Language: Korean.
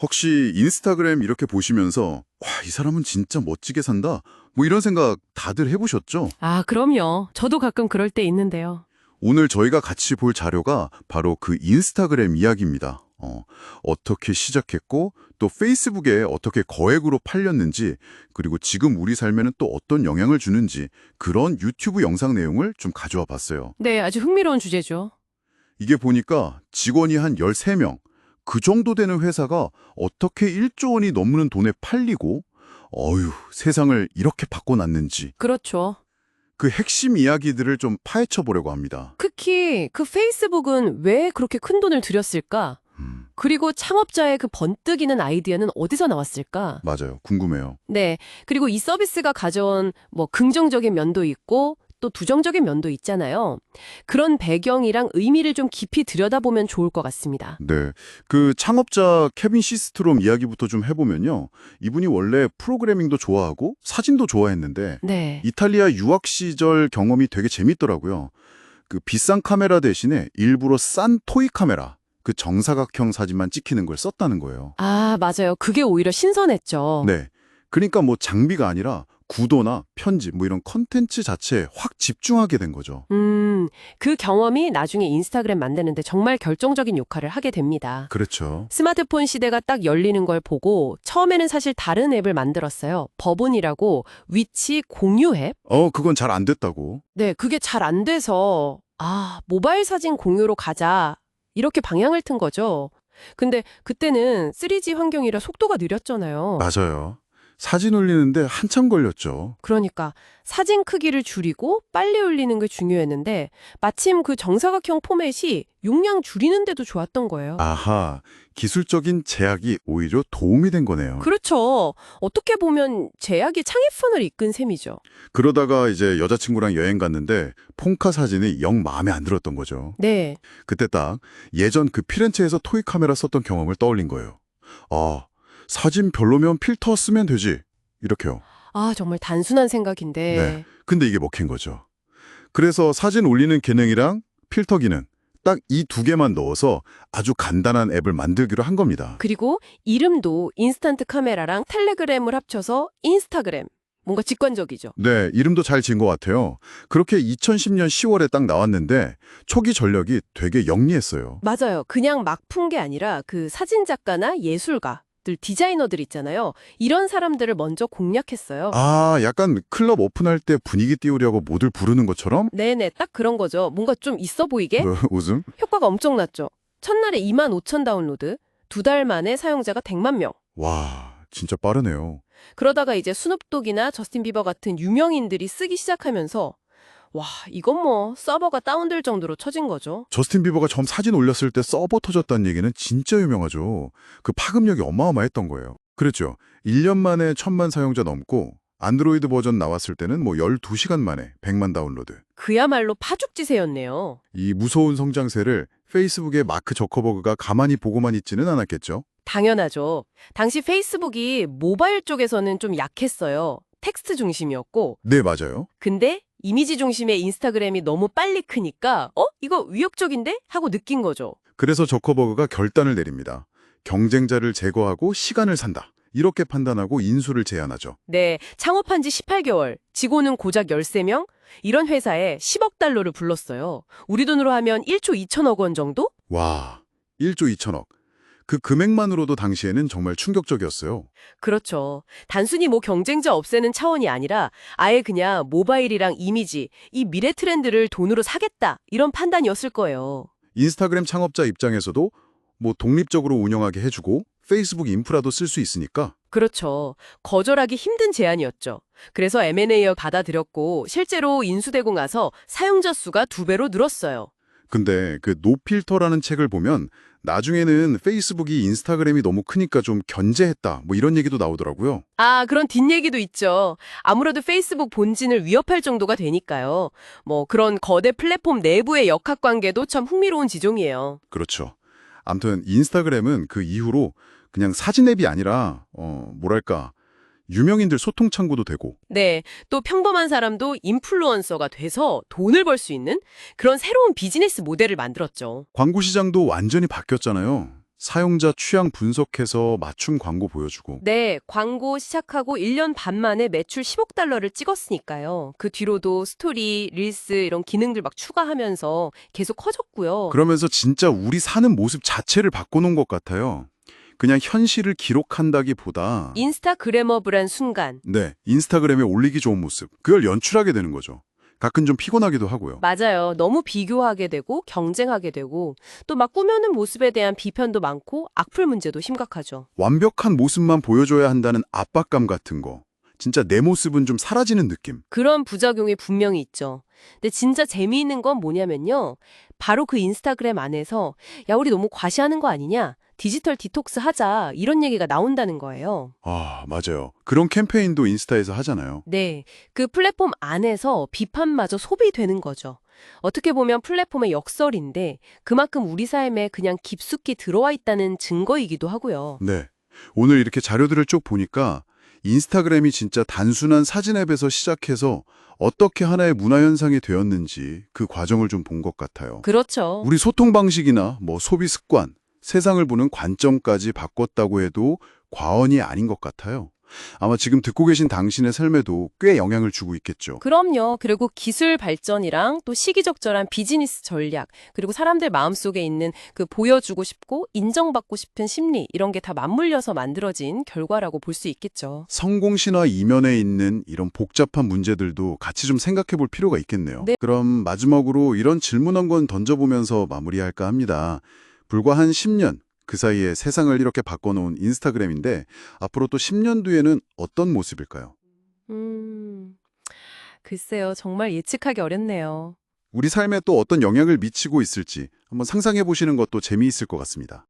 혹시 인스타그램 이렇게 보시면서 와, 이 사람은 진짜 멋지게 산다. 뭐 이런 생각 다들 해보셨죠? 아, 그럼요. 저도 가끔 그럴 때 있는데요. 오늘 저희가 같이 볼 자료가 바로 그 인스타그램 이야기입니다. 어, 어떻게 시작했고 또 페이스북에 어떻게 거액으로 팔렸는지 그리고 지금 우리 삶에는 또 어떤 영향을 주는지 그런 유튜브 영상 내용을 좀 가져와 봤어요. 네, 아주 흥미로운 주제죠. 이게 보니까 직원이 한 13명, 그 정도 되는 회사가 어떻게 1조 원이 넘는 돈에 팔리고 어휴, 세상을 이렇게 바꿔놨는지 그렇죠. 그 핵심 이야기들을 좀 파헤쳐 보려고 합니다. 특히 그 페이스북은 왜 그렇게 큰 돈을 들였을까? 음, 그리고 창업자의 그 번뜩이는 아이디어는 어디서 나왔을까? 맞아요. 궁금해요. 네. 그리고 이 서비스가 가져온 뭐 긍정적인 면도 있고 또 부정적인 면도 있잖아요. 그런 배경이랑 의미를 좀 깊이 들여다보면 좋을 것 같습니다. 네. 그 창업자 케빈 시스트롬 이야기부터 좀 해보면요. 이분이 원래 프로그래밍도 좋아하고 사진도 좋아했는데 네. 이탈리아 유학 시절 경험이 되게 재밌더라고요. 그 비싼 카메라 대신에 일부러 싼 토이 카메라, 그 정사각형 사진만 찍히는 걸 썼다는 거예요. 아, 맞아요. 그게 오히려 신선했죠. 네. 그러니까 뭐 장비가 아니라 구도나 편집 뭐 이런 컨텐츠 자체에 확 집중하게 된 거죠. 음, 그 경험이 나중에 인스타그램 만드는데 정말 결정적인 역할을 하게 됩니다. 그렇죠. 스마트폰 시대가 딱 열리는 걸 보고 처음에는 사실 다른 앱을 만들었어요. 버분이라고 위치 공유 앱? 어, 그건 잘 안 됐다고. 네, 그게 잘 안 돼서 아, 모바일 사진 공유로 가자. 이렇게 방향을 튼 거죠. 근데 그때는 3G 환경이라 속도가 느렸잖아요. 맞아요. 사진 올리는데 한참 걸렸죠. 그러니까 사진 크기를 줄이고 빨리 올리는 게 중요했는데 마침 그 정사각형 포맷이 용량 줄이는데도 좋았던 거예요. 아하, 기술적인 제약이 오히려 도움이 된 거네요. 그렇죠. 어떻게 보면 제약이 창의폰을 이끈 셈이죠. 그러다가 이제 여자친구랑 여행 갔는데 폰카 사진이 영 마음에 안 들었던 거죠. 네. 그때 딱 예전 그 피렌체에서 토이 카메라 썼던 경험을 떠올린 거예요. 아, 사진 별로면 필터 쓰면 되지. 이렇게요. 아, 정말 단순한 생각인데. 네. 근데 이게 먹힌 거죠. 그래서 사진 올리는 기능이랑 필터 기능 딱 이 두 개만 넣어서 아주 간단한 앱을 만들기로 한 겁니다. 그리고 이름도 인스턴트 카메라랑 텔레그램을 합쳐서 인스타그램. 뭔가 직관적이죠. 네, 이름도 잘 지은 것 같아요. 그렇게 2010년 10월에 딱 나왔는데 초기 전력이 되게 영리했어요. 맞아요. 그냥 막 푼 게 아니라 그 사진 작가나 예술가, 들 디자이너들 있잖아요. 이런 사람들을 먼저 공략했어요. 아, 약간 클럽 오픈할 때 분위기 띄우려고 모두 부르는 것처럼? 네네, 딱 그런 거죠. 뭔가 좀 있어 보이게? 뭐, 웃음? 효과가 엄청났죠. 첫날에 2만 5천 다운로드, 두 달 만에 사용자가 100만 명. 와, 진짜 빠르네요. 그러다가 이제 스눕독이나 저스틴 비버 같은 유명인들이 쓰기 시작하면서 와, 이건 뭐 서버가 다운될 정도로 처진 거죠. 저스틴 비버가 처음 사진 올렸을 때 서버 터졌다는 얘기는 진짜 유명하죠. 그 파급력이 어마어마했던 거예요. 그렇죠. 1년 만에 천만 사용자 넘고 안드로이드 버전 나왔을 때는 뭐 12시간 만에 100만 다운로드. 그야말로 파죽지세였네요. 이 무서운 성장세를 페이스북의 마크 저커버그가 가만히 보고만 있지는 않았겠죠. 당연하죠. 당시 페이스북이 모바일 쪽에서는 좀 약했어요. 텍스트 중심이었고. 네, 맞아요. 근데 이미지 중심의 인스타그램이 너무 빨리 크니까 어? 이거 위협적인데? 하고 느낀 거죠. 그래서 저커버그가 결단을 내립니다. 경쟁자를 제거하고 시간을 산다. 이렇게 판단하고 인수를 제안하죠. 네, 창업한 지 18개월, 직원은 고작 13명? 이런 회사에 10억 달러를 불렀어요. 우리 돈으로 하면 1조 2천억 원 정도? 와, 1조 2천억. 그 금액만으로도 당시에는 정말 충격적이었어요. 그렇죠. 단순히 뭐 경쟁자 없애는 차원이 아니라 아예 그냥 모바일이랑 이미지, 이 미래 트렌드를 돈으로 사겠다. 이런 판단이었을 거예요. 인스타그램 창업자 입장에서도 뭐 독립적으로 운영하게 해주고 페이스북 인프라도 쓸 수 있으니까 그렇죠. 거절하기 힘든 제안이었죠. 그래서 M&A에 받아들였고 실제로 인수되고 나서 사용자 수가 두 배로 늘었어요. 근데 그 노필터라는 책을 보면 나중에는 페이스북이 인스타그램이 너무 크니까 좀 견제했다 뭐 이런 얘기도 나오더라고요. 아, 그런 뒷얘기도 있죠. 아무래도 페이스북 본진을 위협할 정도가 되니까요. 뭐 그런 거대 플랫폼 내부의 역학관계도 참 흥미로운 지종이에요. 그렇죠. 아무튼 인스타그램은 그 이후로 그냥 사진 앱이 아니라 어 뭐랄까 유명인들 소통 창구도 되고 네, 또 평범한 사람도 인플루언서가 돼서 돈을 벌 수 있는 그런 새로운 비즈니스 모델을 만들었죠. 광고 시장도 완전히 바뀌었잖아요. 사용자 취향 분석해서 맞춤 광고 보여주고. 네, 광고 시작하고 1년 반 만에 매출 10억 달러를 찍었으니까요. 그 뒤로도 스토리, 릴스 이런 기능들 막 추가하면서 계속 커졌고요. 그러면서 진짜 우리 사는 모습 자체를 바꿔놓은 것 같아요. 그냥 현실을 기록한다기보다 인스타그래머블한 순간. 네, 인스타그램에 올리기 좋은 모습, 그걸 연출하게 되는 거죠. 가끔 좀 피곤하기도 하고요. 맞아요. 너무 비교하게 되고 경쟁하게 되고 또 막 꾸며는 모습에 대한 비편도 많고 악플 문제도 심각하죠. 완벽한 모습만 보여줘야 한다는 압박감 같은 거. 진짜 내 모습은 좀 사라지는 느낌. 그런 부작용이 분명히 있죠. 근데 진짜 재미있는 건 뭐냐면요. 바로 그 인스타그램 안에서 야 우리 너무 과시하는 거 아니냐? 디지털 디톡스 하자 이런 얘기가 나온다는 거예요. 아, 맞아요. 그런 캠페인도 인스타에서 하잖아요. 네, 그 플랫폼 안에서 비판마저 소비되는 거죠. 어떻게 보면 플랫폼의 역설인데 그만큼 우리 삶에 그냥 깊숙이 들어와 있다는 증거이기도 하고요. 네. 오늘 이렇게 자료들을 쭉 보니까 인스타그램이 진짜 단순한 사진 앱에서 시작해서 어떻게 하나의 문화 현상이 되었는지 그 과정을 좀 본 것 같아요. 그렇죠. 우리 소통 방식이나 뭐 소비 습관, 세상을 보는 관점까지 바꿨다고 해도 과언이 아닌 것 같아요. 아마 지금 듣고 계신 당신의 삶에도 꽤 영향을 주고 있겠죠. 그럼요. 그리고 기술 발전이랑 또 시기적절한 비즈니스 전략, 그리고 사람들 마음속에 있는 그 보여주고 싶고 인정받고 싶은 심리 이런 게 다 맞물려서 만들어진 결과라고 볼 수 있겠죠. 성공 신화 이면에 있는 이런 복잡한 문제들도 같이 좀 생각해 볼 필요가 있겠네요. 네. 그럼 마지막으로 이런 질문 한 건 던져보면서 마무리할까 합니다. 불과 한 10년, 그 사이에 세상을 이렇게 바꿔놓은 인스타그램인데 앞으로 또 10년 뒤에는 어떤 모습일까요? 음, 글쎄요. 정말 예측하기 어렵네요. 우리 삶에 또 어떤 영향을 미치고 있을지 한번 상상해 보시는 것도 재미있을 것 같습니다.